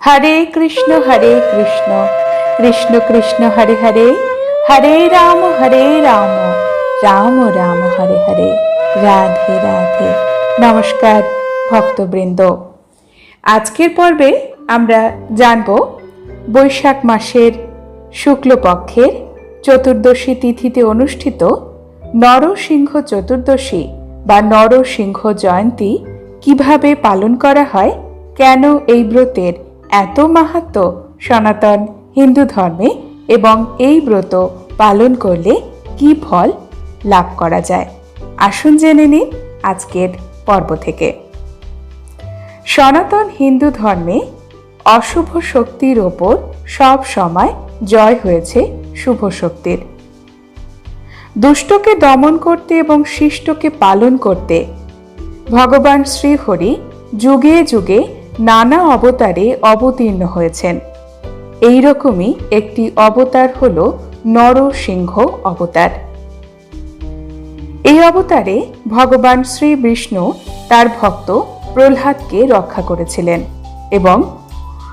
হরে কৃষ্ণ হরে কৃষ্ণ। কৃষ্ণ কৃষ্ণ, হরে হরে। হরে রাম হরে রাম। রাম রাম, হরে হরে। রাধে রাধে। নমস্কার, ভক্তবৃন্দ। আজকের পর্বে আমরা জানব বৈশাখ মাসের শুক্লপক্ষের চতুর্দশী তিথিতে অনুষ্ঠিত নরসিংহ চতুর্দশী বা নরসিংহ জয়ন্তী কীভাবে পালন করা হয়, কেন এই ব্রতের এত মাহাত্ম সনাতন হিন্দু ধর্মে এবং এই ব্রত পালন করলে কি ফল লাভ করা যায়? আসুন জেনে নিন আজকের পর্ব থেকে। সনাতন হিন্দু ধর্মে অশুভ শক্তির ওপর সব সময় জয় হয়েছে শুভ শক্তির। দুষ্টকে দমন করতে এবং শিষ্টকে পালন করতে ভগবান শ্রীহরি যুগে যুগে নানা অবতারে অবতীর্ণ হয়েছেন। এই রকমই একটি অবতার হল নরসিংহ অবতার। এই অবতারে ভগবান শ্রী বিষ্ণু তার ভক্ত প্রহ্লাদকে রক্ষা করেছিলেন এবং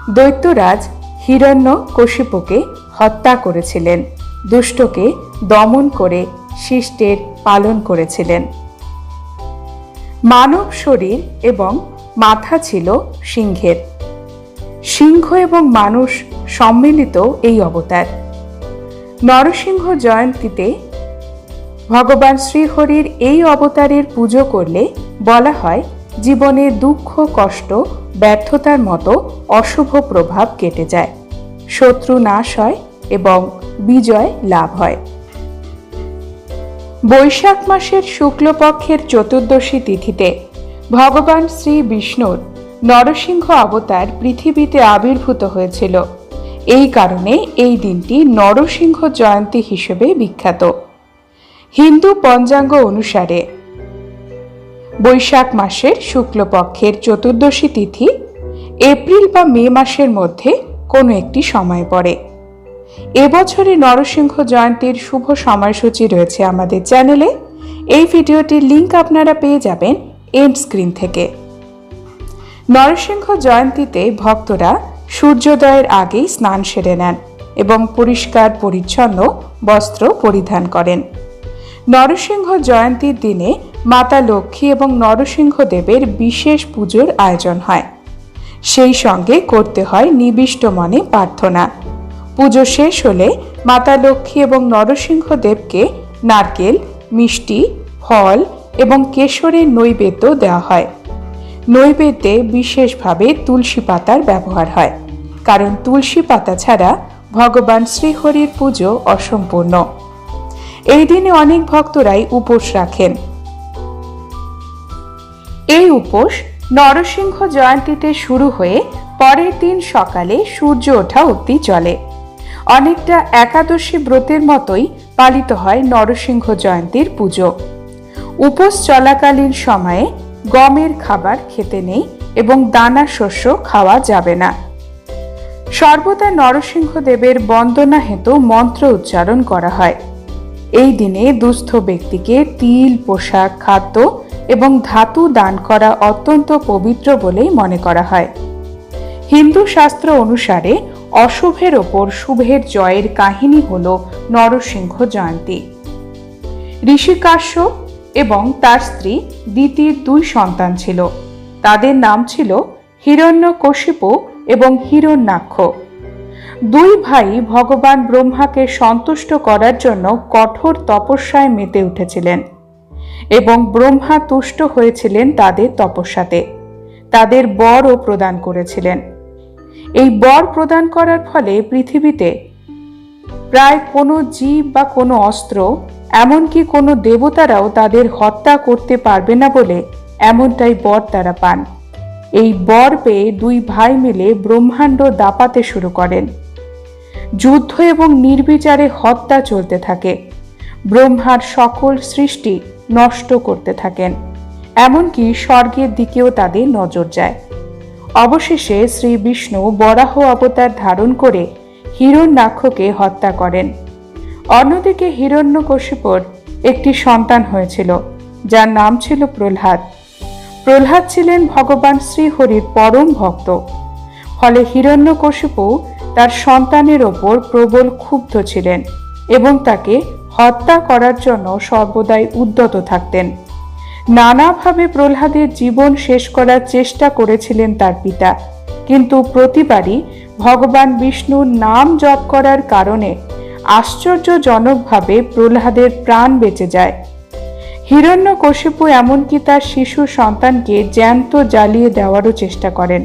দৈত্যরাজ হিরণ্য কশিপুকে হত্যা করেছিলেন, দুষ্টকে দমন করে শিষ্টের পালন করেছিলেন। মানব শরীর এবং মাথা ছিল সিংহের। সিংহ এবং মানুষ সম্মিলিত এই অবতার। নরসিংহ জয়ন্তীতে ভগবান শ্রীহরির এই অবতারের পুজো করলে বলা হয় জীবনে দুঃখ, কষ্ট, ব্যর্থতার মতো অশুভ প্রভাব কেটে যায়। শত্রু নাশ হয় এবং বিজয় লাভ হয়। বৈশাখ মাসের শুক্লপক্ষের চতুর্দশী তিথিতে ভগবান শ্রী বিষ্ণুর নরসিংহ অবতার পৃথিবীতে আবির্ভূত হয়েছিল। এই কারণে এই দিনটি নরসিংহ জয়ন্তী হিসেবে বিখ্যাত। হিন্দু পঞ্চাঙ্গ অনুসারে বৈশাখ মাসের শুক্লপক্ষের চতুর্দশী তিথি এপ্রিল বা মে মাসের মধ্যে কোনো একটি সময় পড়ে। এবছরে নরসিংহ জয়ন্তীর শুভ সময়সূচি রয়েছে আমাদের চ্যানেলে। এই ভিডিওটির লিংক আপনারা পেয়ে যাবেন এন্ড স্ক্রিন থেকে। নরসিংহ জয়ন্তীতে ভক্তরা সূর্যোদয়ের আগেই স্নান সেরে নেন এবং পরিষ্কার, পরিচ্ছন্ন বস্ত্র পরিধান করেন। নরসিংহ জয়ন্তীর দিনে মাতা লক্ষ্মী এবং নরসিংহ দেবের বিশেষ পুজোর আয়োজন হয়। সেই সঙ্গে করতে হয় নিবিষ্ট মনে প্রার্থনা। পুজো শেষ হলে মাতা লক্ষ্মী এবং নরসিংহ দেবকে নারকেল, মিষ্টি, ফল এবং কেশরের নৈবেদ্য দেওয়া হয়। নৈবেদ্যে বিশেষভাবে তুলসী পাতার ব্যবহার হয়, কারণ তুলসী পাতা ছাড়া ভগবান শ্রীহরির পুজো অসম্পূর্ণ। এই দিনে অনেক ভক্তরাই উপোস রাখেন। এই উপোস নরসিংহ জয়ন্তীতে শুরু হয়ে পরের দিন সকালে সূর্য ওঠা অবধি চলে। অনেকটা একাদশী ব্রতের মতোই পালিত হয় নরসিংহ জয়ন্তীর পুজো। উপোস চলাকালীন সময়ে গমের খাবার খেতে নেই এবং দানা শস্য খাওয়া যাবে না। সর্বদা নরসিংহদেবের বন্দনা হেতু মন্ত্র উচ্চারণ করা হয়। এই দিনে দুস্থ ব্যক্তিকে তিল, পোশাক, খাদ্য এবং ধাতু দান করা অত্যন্ত পবিত্র বলেই মনে করা হয়। হিন্দু শাস্ত্র অনুসারে অশুভের ওপর শুভের জয়ের কাহিনী হল নরসিংহ জয়ন্তী। ঋষি কাশ্যপ এবং তার স্ত্রী দিতির দুই সন্তান ছিল। তাদের নাম ছিল হিরণ্যকশিপু এবং হিরণ্যাক্ষ। দুই ভাই ভগবান ব্রহ্মাকে সন্তুষ্ট করার জন্য কঠোর তপস্যায় মেতে উঠেছিলেন এবং ব্রহ্মা তুষ্ট হয়েছিলেন তাদের তপস্যাতে। তাদের বরও প্রদান করেছিলেন। এই বর প্রদান করার ফলে পৃথিবীতে প্রায় কোনো জীব বা কোনো অস্ত্র এমনকি কোনো দেবতারাও তাদের হত্যা করতে পারবে না বলে এমনটাই বর তারা পান। এই বর পেয়ে দুই ভাই মিলে ব্রহ্মাণ্ড দাপাতে শুরু করেন। যুদ্ধ এবং নির্বিচারে হত্যা চলতে থাকে। ব্রহ্মার সকল সৃষ্টি নষ্ট করতে থাকেন। এমনকি স্বর্গের দিকেও তাদের নজর যায়। অবশেষে শ্রী বিষ্ণু বরাহ অবতার ধারণ করে হিরণ্যাক্ষকে হত্যা করেন। অন্যদিকে হিরণ্যকশিপুর একটি সন্তান হয়েছিল, যার নাম ছিল প্রহ্লাদ। প্রহ্লাদ ছিলেন ভগবান শ্রীহরির পরম ভক্ত। ফলে হিরণ্যকশিপু তার সন্তানের ওপর প্রবল ক্ষুব্ধ ছিলেন এবং তাকে হত্যা করার জন্য সর্বদাই উদ্যত থাকতেন। নানাভাবে প্রহ্লাদের জীবন শেষ করার চেষ্টা করেছিলেন তার পিতা। কিন্তু প্রতিবারই ভগবান বিষ্ণুর নাম জপ করার কারণে আশ্চর্যজনকভাবে প্রহ্লাদের প্রাণ বেঁচে যায়। হিরণ্যকশিপু এমনকি তার শিশু সন্তানকে জ্যান্ত জ্বালিয়ে দেওয়ারও চেষ্টা করেন,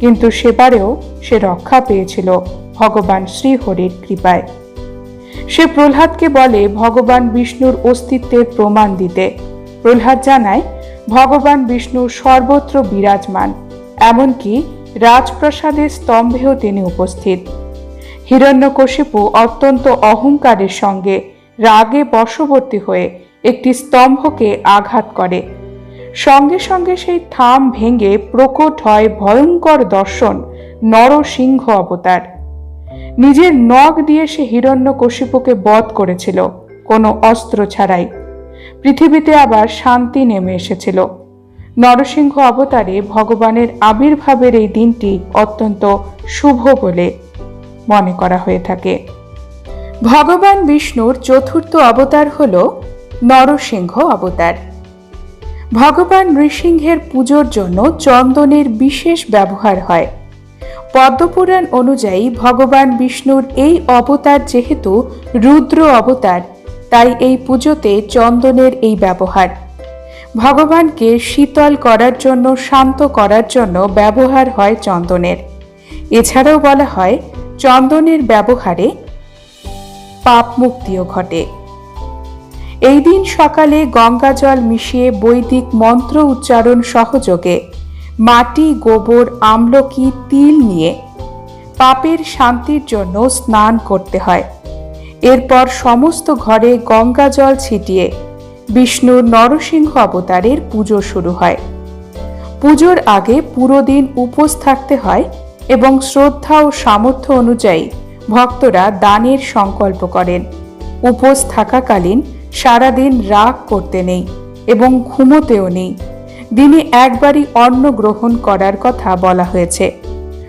কিন্তু সেবারেও সে রক্ষা পেয়েছিল ভগবান শ্রীহরির কৃপায়। সে প্রহ্লাদকে বলে, ভগবান বিষ্ণুর অস্তিত্বের প্রমাণ দিতে। প্রহ্লাদ জানায়, ভগবান বিষ্ণু সর্বত্র বিরাজমান, এমনকি রাজপ্রাসাদের স্তম্ভেও তিনি উপস্থিত। হিরণ্যকশিপু অত্যন্ত অহংকারের সঙ্গে রাগে বশবর্তী হয়ে একটি স্তম্ভকে আঘাত করে। সঙ্গে সঙ্গে সেই থাম ভেঙে প্রকট হয় ভয়ঙ্কর দর্শন নরসিংহ অবতার। নিজের নখ দিয়ে সে হিরণ্যকশিপুকে বধ করেছিল, কোনো অস্ত্র ছাড়াই। পৃথিবীতে আবার শান্তি নেমে এসেছিল। নরসিংহ অবতারে ভগবানের আবির্ভাবের এই দিনটি অত্যন্ত শুভ বলে মনে করা হয়ে থাকে। ভগবান বিষ্ণুর চতুর্থ অবতার হল নরসিংহ অবতার। ভগবান নৃসিংহের পুজোর জন্য চন্দনের বিশেষ ব্যবহার হয়। পদ্মপুরাণ অনুযায়ী ভগবান বিষ্ণুর এই অবতার যেহেতু রুদ্র অবতার, তাই এই পুজোতে চন্দনের এই ব্যবহার। ভগবানকে শীতল করার জন্য, শান্ত করার জন্য ব্যবহার হয় চন্দনের। এছাড়াও বলা হয় চন্দনের ব্যবহারে পাপ মুক্তিও ঘটে। এই দিন সকালে গঙ্গা জল মিশিয়ে বৈদিক মন্ত্র উচ্চারণ সহযোগে মাটি, গোবর, আমলকি, তিল নিয়ে পাপের শান্তির জন্য স্নান করতে হয়। এরপর সমস্ত ঘরে গঙ্গা জল ছিটিয়ে বিষ্ণুর নরসিংহ অবতারের পুজো শুরু হয়। পুজোর আগে পুরো দিন উপোস থাকতে হয় এবং শ্রদ্ধা ও সামর্থ্য অনুযায়ী ভক্তরা দানের সংকল্প করেন। উপোস থাকাকালীন সারাদিন রাগ করতে নেই এবং ঘুমোতেও নেই। দিনে একবারই অন্ন গ্রহণ করার কথা বলা হয়েছে।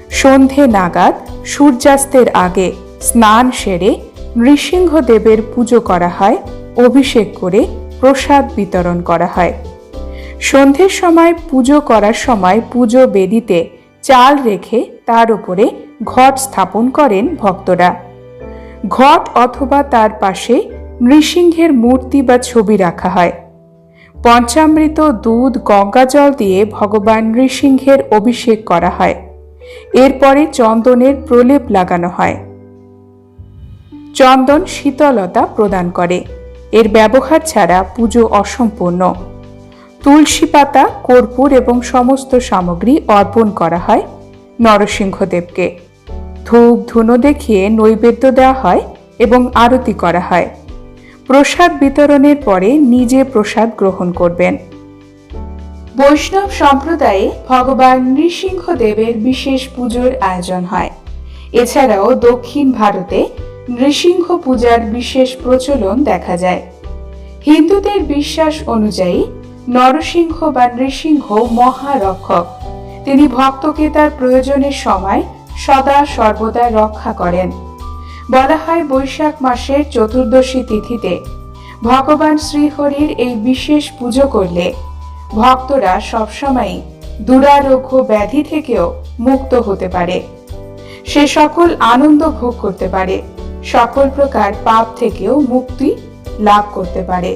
সন্ধে নাগাদ সূর্যাস্তের আগে স্নান সেরে নৃসিংহদেবের পুজো করা হয়, অভিষেক করে প্রসাদ বিতরণ করা হয়। সন্ধ্যের সময় পুজো করার সময় পুজো বেদিতে চাল রেখে তার উপরে ঘট স্থাপন করেন ভক্তরা। ঘট অথবা তার পাশে নৃসিংহের মূর্তি বা ছবি রাখা হয়। পঞ্চামৃত, দুধ, গঙ্গা জল দিয়ে ভগবান নৃসিংহের অভিষেক করা হয়। এরপরে চন্দনের প্রলেপ লাগানো হয়। চন্দন শীতলতা প্রদান করে। এর ব্যবহার ছাড়া পুজো অসম্পূর্ণ। তুলসী পাতা, কর্পূর এবং সমস্ত সামগ্রী অর্পণ করা হয় নরসিংহদেবকে। ধূপ ধুনো দেখিয়ে নৈবেদ্য দেওয়া হয় এবং আরতি করা হয়। প্রসাদ বিতরণের পরে নিজে প্রসাদ গ্রহণ করবেন। বৈষ্ণব সম্প্রদায়ে ভগবান নৃসিংহদেবের বিশেষ পুজোর আয়োজন হয়। এছাড়াও দক্ষিণ ভারতে নৃসিংহ পূজার বিশেষ প্রচলন দেখা যায়। হিন্দুদের বিশ্বাস অনুযায়ী নরসিংহ বা নৃসিংহ মহারক্ষক। তিনি ভক্তকে তার প্রয়োজনের সময় সদা সর্বদা রক্ষা করেন। বলা হয় বৈশাখ মাসের চতুর্দশী তিথিতে ভগবান শ্রীহরির এই বিশেষ পুজো করলে ভক্তরা সবসময় দুরারোগ্য ব্যাধি থেকেও মুক্ত হতে পারে। সে সকল আনন্দ ভোগ করতে পারে, সকল প্রকার পাপ থেকেও মুক্তি লাভ করতে পারে।